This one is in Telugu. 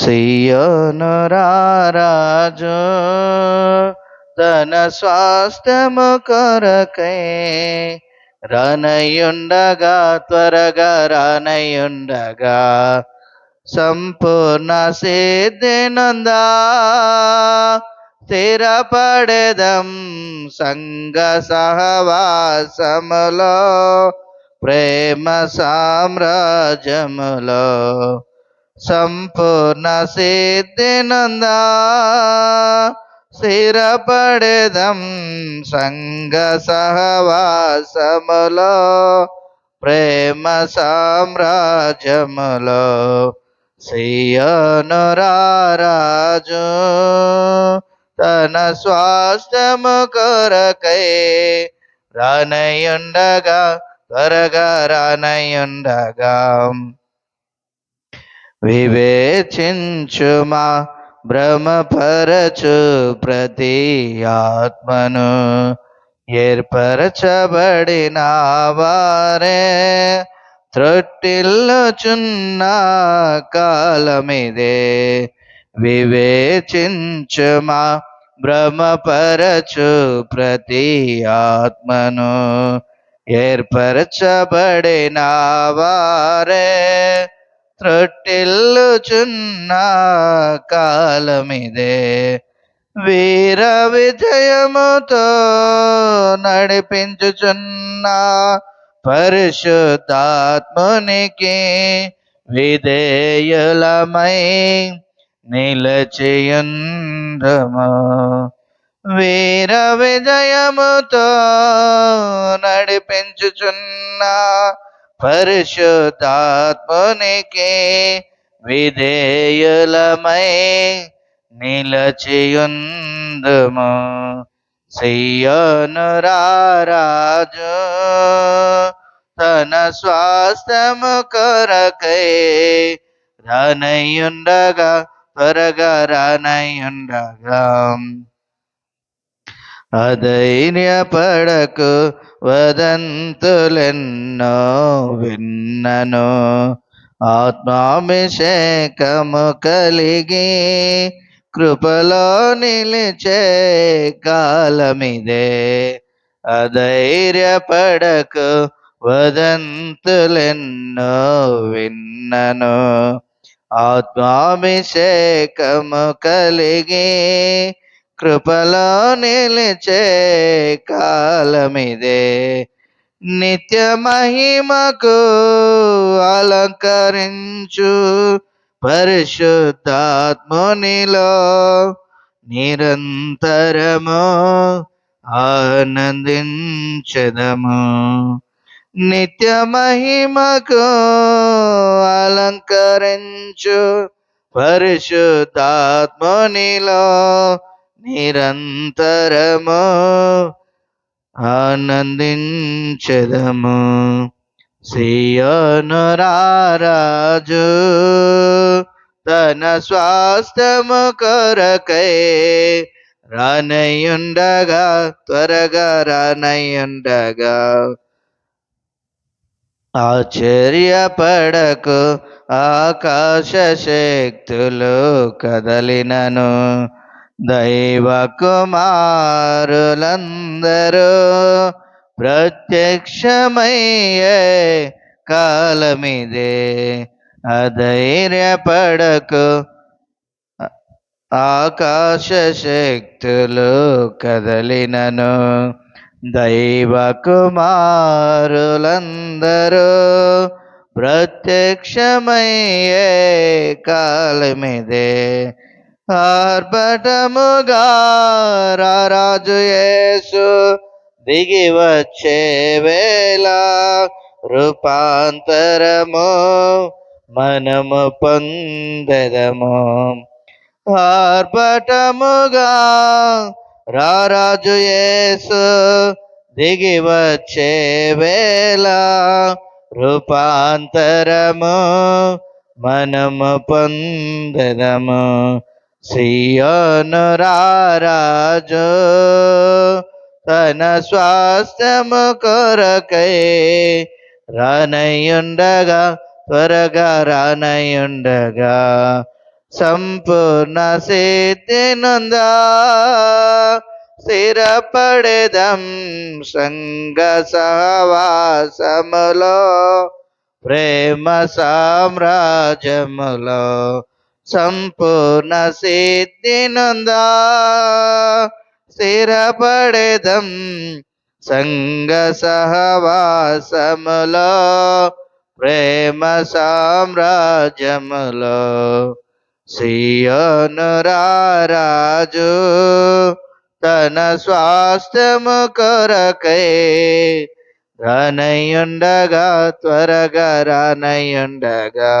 సియోను రారాజు తన స్వాస్థ్యము కొరకై రానయుండగా త్వరగా రానయుండగా సంపూర్ణ సిద్ధినందా స్థిరపడేదం సంగ సహవాసములో ప్రేమ సామ్రాజ్యములో. సంపూర్ణ సిద్ధినంద స్థిరపడేదం సంగ సహవాసములో ప్రేమ సామ్రాజ్యములో శ్రీయనురారాజు తన స్వాస్థ్యము కొరకై రానయుండగా త్వరగా రానయుండగా వివేచించుమా భ్రమపరచు ప్రతి ఆత్మను ఏర్పరచబడిన వారే త్రొట్టిల్లుచున్న కాలమిదే. వివేచించుమా భ్రమపరచు ప్రతి ఆత్మను ఏర్పరచబడిన వారే త్రొట్టిల్లుచున్న కాలమిదే వీర విజయముతో నడిపించుచున్న పరిశుద్ధాత్మునికి విధేయులమై నిలచియుందము వీర విజయముతో నడిపించుచున్నా పరిశుద్ధాత్మునికి విధేయులమై నిలచియుందుము సియోను రారాజు తన స్వాస్థ్యము కొరకై రానయ్యుండగా త్వరగా రానయ్యుండగా అధైర్యపడకు వదంతులెన్నో విన్నను. ఆత్మాభిషేకము కలిగి కృపలో నిలిచే కాలమిదే. అధైర్యపడకు వదంతులెన్నో విన్నను. ఆత్మాభిషేకము కలిగి కృపలో నిలిచే కాలమిదే. నిత్య మహిమకు అలంకరించు పరిశుద్ధాత్మునిలో. నిరంతరము ఆనందించదము. నిత్య మహిమకు అలంకరించు పరిశుద్ధాత్మునిలో. నిరంతరము ఆనందించదము. శ్రీయనురారాజు తన స్వాస్థము కొరకై రానయ్యుండగా త్వరగా రానయ్యుండగా ఆశ్చర్యపడకు ఆకాశ శక్తులు కదలినను. దైవ కుమారులందరూ ప్రత్యక్షమయ్యే కాలమిదే. అధైర్యపడకు. ఆకాశ శక్తులు కదలినను. దైవ కుమారులందరూ ప్రత్యక్షమయ్యే కాలమిదే. ఆర్భటముగా రాజు యేసు దిగి వచ్చే వేళ రూపాంతరము మనము పొందదము. ఆర్భటముగా రారాజు యేసు దిగి వచ్చే వేళ రూపాంతరము మనము పొందదము. సియోను రారాజు తన స్వాస్థ్యము కొరకై రానయుండగా త్వరగా రానయుండగా సంపూర్ణ సిద్ధి నొందా స్థిరపడేదం సంగ సహవాసములో ప్రేమ సామ్రాజ్యములో సంపూర్ణ సిద్ధి నొందా స్థిరపడేదం సంగ సహవాసములో ప్రేమ సామ్రాజ్యములో. సియోను తన స్వాస్థ్యము కొరకై రానయుండగా త్వరగా రానయుండగా